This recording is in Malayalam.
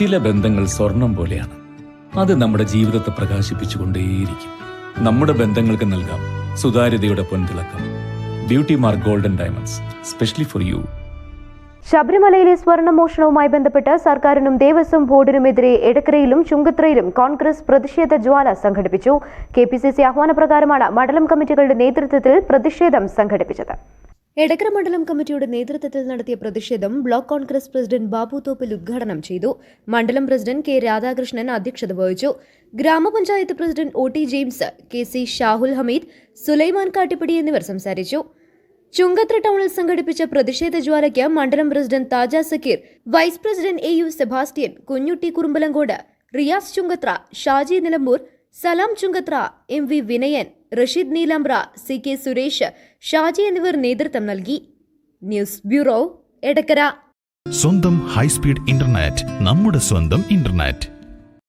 ചില ബന്ധങ്ങൾ സ്വർണം പോലെയാണ്. അത് നമ്മുടെ ജീവിതത്തെ പ്രകാശിപ്പിച്ചുകൊണ്ടേയിരിക്കും. നമ്മുടെ ബന്ധങ്ങൾക്ക് നൽകാം സുതാര്യതയുടെ പൊൻതിളക്കം. Beauty mark golden diamonds specially for you ശബരിമലയിലെ സ്വർണമോഷണവുമായി ബന്ധപ്പെട്ട് സർക്കാരിനും ദേവസ്വം ബോർഡിനുമെതിരെ എടക്കരയിലും ചുങ്കത്രയിലും കോൺഗ്രസ് പ്രതിഷേധ ജ്വാല സംഘടിപ്പിച്ചു. കെ പി സി സി ആഹ്വാനപ്രകാരമാണ് മണ്ഡലം കമ്മിറ്റികളുടെ നേതൃത്വത്തിൽ പ്രതിഷേധം സംഘടിപ്പിച്ചത്. എടക്കര മണ്ഡലം കമ്മിറ്റിയുടെ നേതൃത്വത്തിൽ നടത്തിയ പ്രതിഷേധം ബ്ലോക്ക് കോൺഗ്രസ് പ്രസിഡന്റ് ബാബു തോപ്പിൽ ഉദ്ഘാടനം ചെയ്തു. മണ്ഡലം പ്രസിഡന്റ് കെ രാധാകൃഷ്ണൻ അധ്യക്ഷത വഹിച്ചു. ഗ്രാമപഞ്ചായത്ത് president O T James K C Shahul Hameed Sulaiman Kattippadi എന്നിവർ സംസാരിച്ചു. ചുങ്കത്ര ടൗണിൽ സംഘടിപ്പിച്ച പ്രതിഷേധ ജ്വാലയ്ക്ക് മണ്ഡലം president Thaja Sakkir vice president A U Sebastian Kunjutty Kurumbalangode Riyas Chungathara Shaji Nilambur Salam Chungathara M V Vinayan Rasheed Neelambra C K Suresh Shaji എന്നിവർ നേതൃത്വം നൽകി. News bureau Edakkara. സ്വന്തം ഹൈസ്പീഡ് ഇന്റർനെറ്റ് നമ്മുടെ സ്വന്തം ഇന്റർനെറ്റ്.